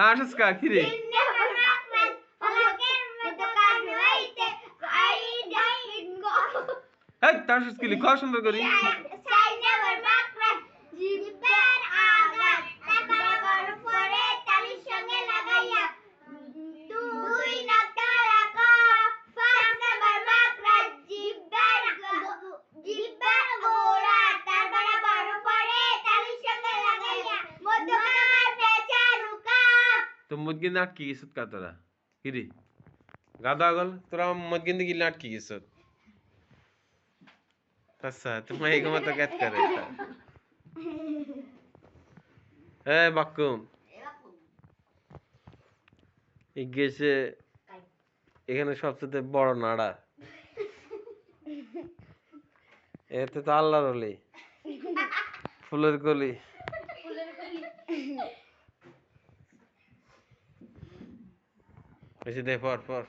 তাসস কা কি রে? এই তাসস কি লিখ সুন্দর তো মদগিন আটকে গেছত কা তোরা কি গাদা গল তোরা মদগিন দিকে আটকে গেছত আচ্ছা তোমার এই মত কাজ করে এ বাক্কুম গেছে এখানে সবচেয়ে বড় নাড়া এতে তো আল্লাহর অলি ফুলের কলি এসে দে পর পর।